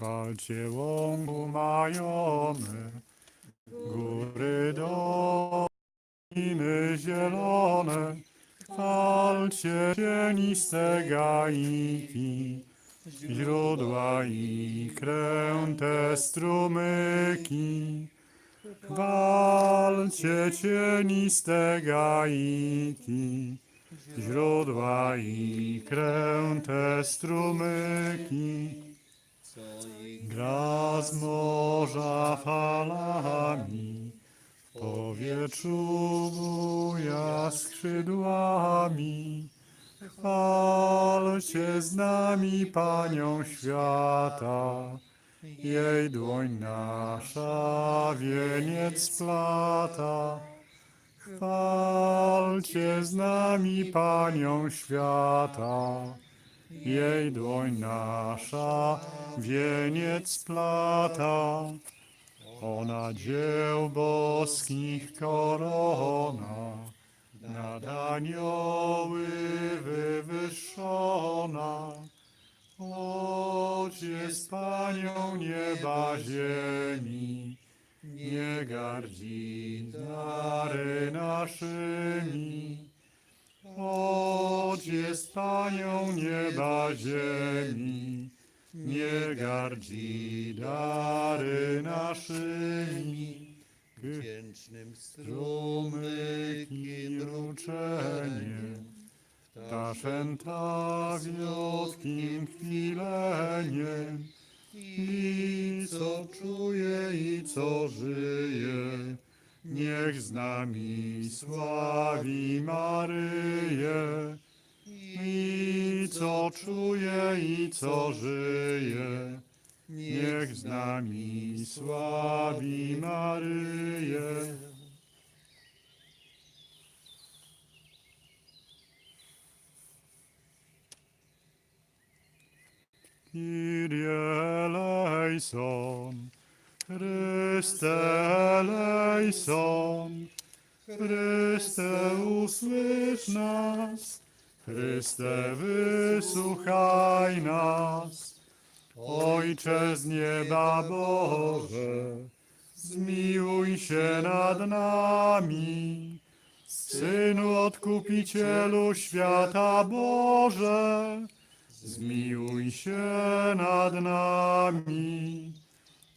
Chwalcie łąku majone, góry doliny zielone, chwalcie cieniste gaiki, źródła i kręte strumyki. Chwalcie cieniste gaiki, źródła i kręte strumyki. Gra z morza falami, w powietrzu buja skrzydłami. Chwalcie z nami Panią Świata, jej dłoń nasza wieniec splata. Chwalcie z nami Panią Świata, jej dłoń nasza wieniec splata. Ona dzieł boskich korona, nad anioły wywyższona. Choć jest Panią nieba ziemi, nie gardzi dary naszymi. Choć jest Panią nieba ziemi, nie gardzi dary naszymi. wdzięcznym Strumyki mruczeniem, ptaszęta wiotkim chwileniem, i co czuje i co żyje, niech z nami sławi Maryję. I co czuje i co żyje, niech z nami sławi Maryję. Kyrie eleison, Chryste eleison, Chryste usłysz nas, Chryste wysłuchaj nas. Ojcze z nieba Boże, zmiłuj się nad nami. Synu Odkupicielu świata Boże, zmiłuj się nad nami.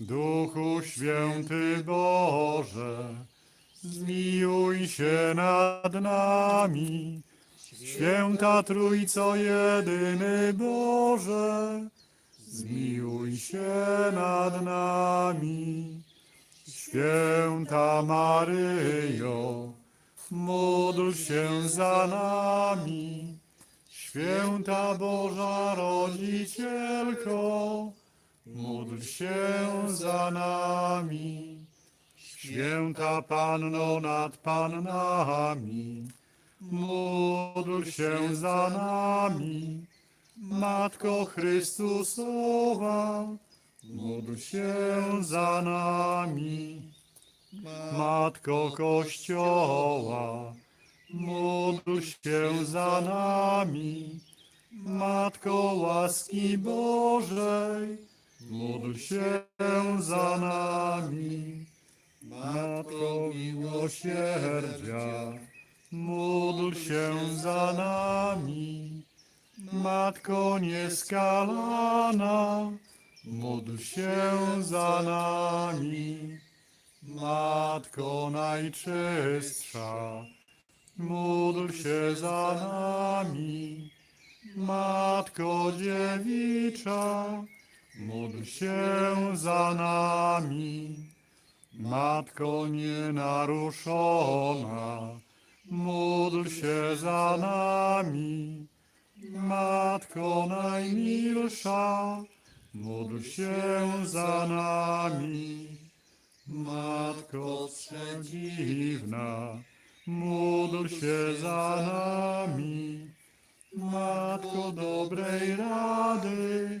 Duchu Święty Boże, zmiłuj się nad nami. Święta Trójco jedyny Boże, zmiłuj się nad nami. Święta Maryjo, módl się za nami. Święta Boża Rodzicielko, módl się za nami. Święta Panno nad Pannami, módl się za nami. Matko Chrystusowa, módl się za nami. Matko Kościoła, módl się za nami. Matko łaski Bożej, módl się za nami. Matko miłosierdzia, módl się za nami. Matko nieskalana, módl się za nami. Matko najczystsza, módl się za nami. Matko dziewicza, módl się za nami. Matko nienaruszona, módl się za nami. Matko najmilsza, módl się za nami. Matko przedziwna, módl się za nami. Matko dobrej rady,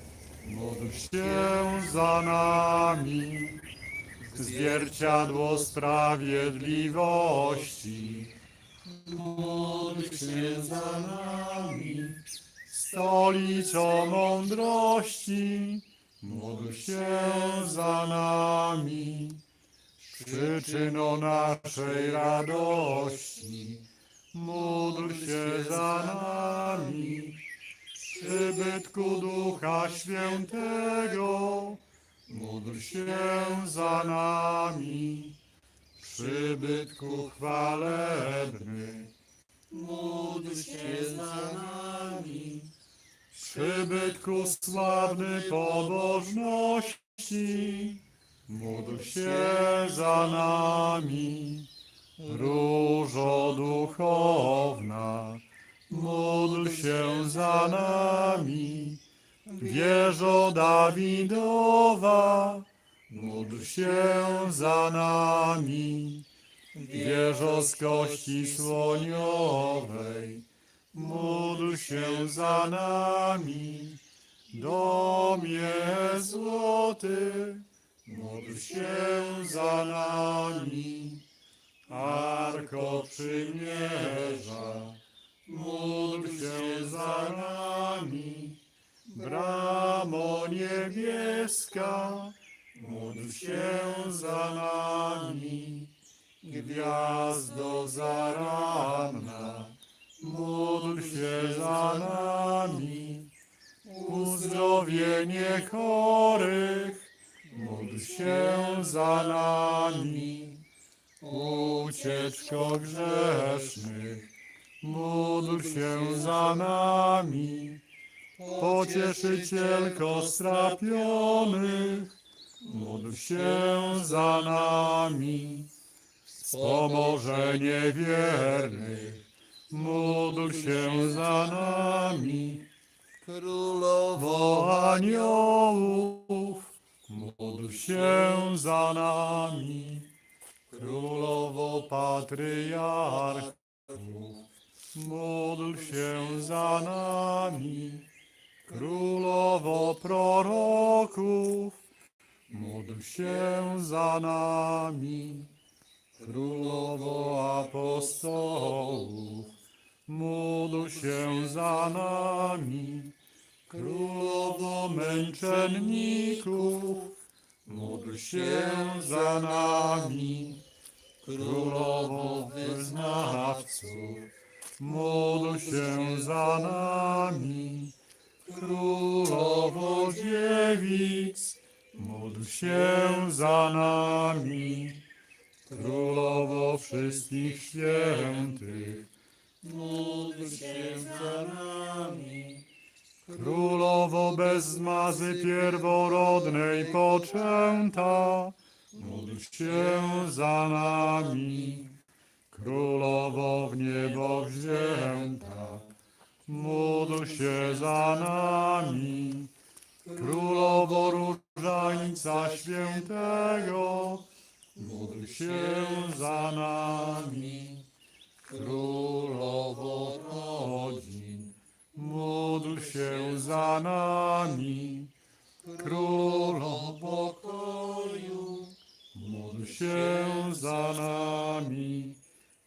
się za nami. Zwierciadło sprawiedliwości, módl się za nami. Stolicą mądrości, módl się za nami. Przyczyną naszej radości, módl się za nami. Przybytku Ducha Świętego, módl się za nami. Przybytku chwalebny, módl się za nami. Przybytku sławny pobożności, módl się za nami. Różo duchowna, módl się za nami. Wieżo Dawidowa, módl się za nami. Wieżo z kości słoniowej, módl się za nami. Domie złoty, módl się za nami. Arko przymierza, módl się za nami. Bramo niebieska, módl się za nami. Gwiazdo zaranna, módl się za nami. Uzdrowienie chorych, módl się za nami. Ucieczko grzesznych, módl się za nami. Pocieszycielko strapionych, módl się za nami. Wspomożenie wiernych, módl się za nami. Królowo aniołów, módl się za nami. Królowo patriarchów, módl się za nami. Królowo proroków, módl się za nami. Królowo apostołów, módl się za nami. Królowo męczenników, módl się za nami. Królowo wyznawców, módl się za nami. Królowo dziewic, módl się za nami. Królowo wszystkich świętych, módl się za nami. Królowo bez zmazy pierworodnej poczęta, módl się za nami. Królowo w niebo wzięta, módl się za nami. Królowo różańca świętego, módl się za nami. Królowo rodzin, módl się za nami. Królowo pokoju, módl się za nami.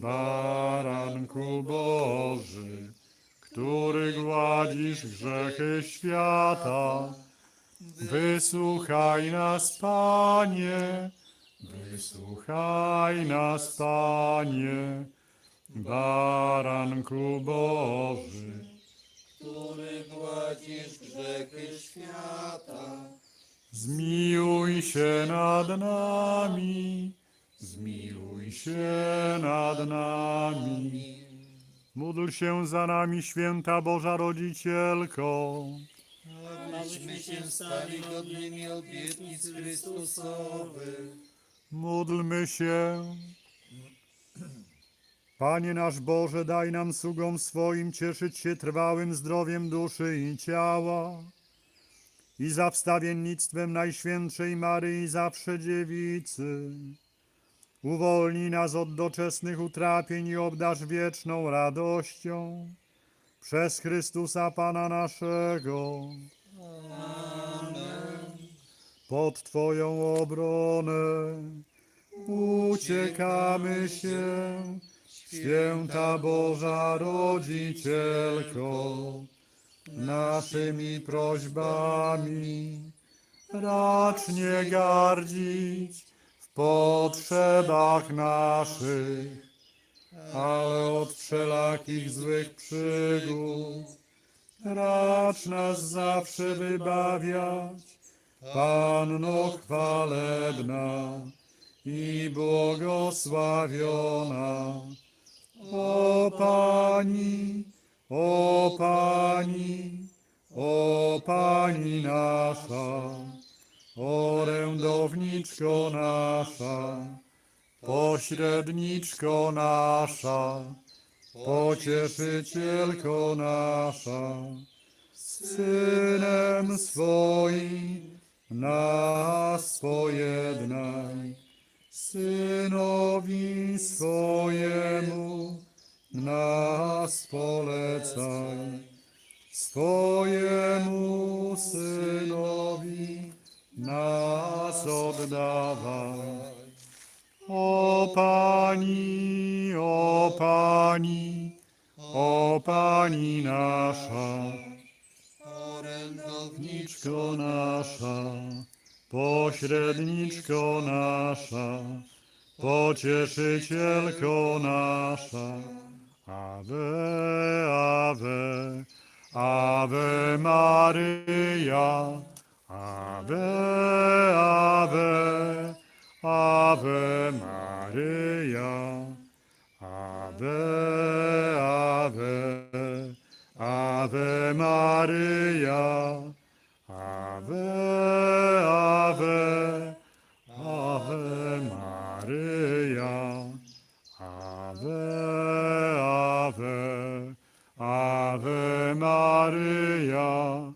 Baranku Boży, który gładzisz grzechy świata. Wysłuchaj nas, Panie, wysłuchaj nas, Panie, Baranku Boży. który gładzisz grzechy świata. Zmiłuj się nad nami, zmiłuj się nad nami. Módl się za nami, święta Boża Rodzicielko. Abyśmy się stali godnymi obietnic Chrystusowych. Módlmy się. Panie nasz Boże, daj nam sługom swoim cieszyć się trwałym zdrowiem duszy i ciała i za wstawiennictwem Najświętszej Maryi zawsze dziewicy. Uwolnij nas od doczesnych utrapień i obdarz wieczną radością. Przez Chrystusa Pana naszego. Pod Twoją obronę uciekamy się, święta Boża Rodzicielko, naszymi prośbami. Racz nie gardzić potrzebach naszych, ale od wszelakich złych przygód racz nas zawsze wybawiać. Panno chwalebna i błogosławiona. O Pani, o Pani, o Pani nasza, orędowniczko nasza, pośredniczko nasza, pocieszycielko nasza, Synem swoim nas pojednaj, Synowi swojemu nas polecaj, swojemu Synowi pośredniczko nasza, pocieszycielko nasza. Ave, Ave, Ave Maryja, Maryja, Ave, Ave, Ave Maryja,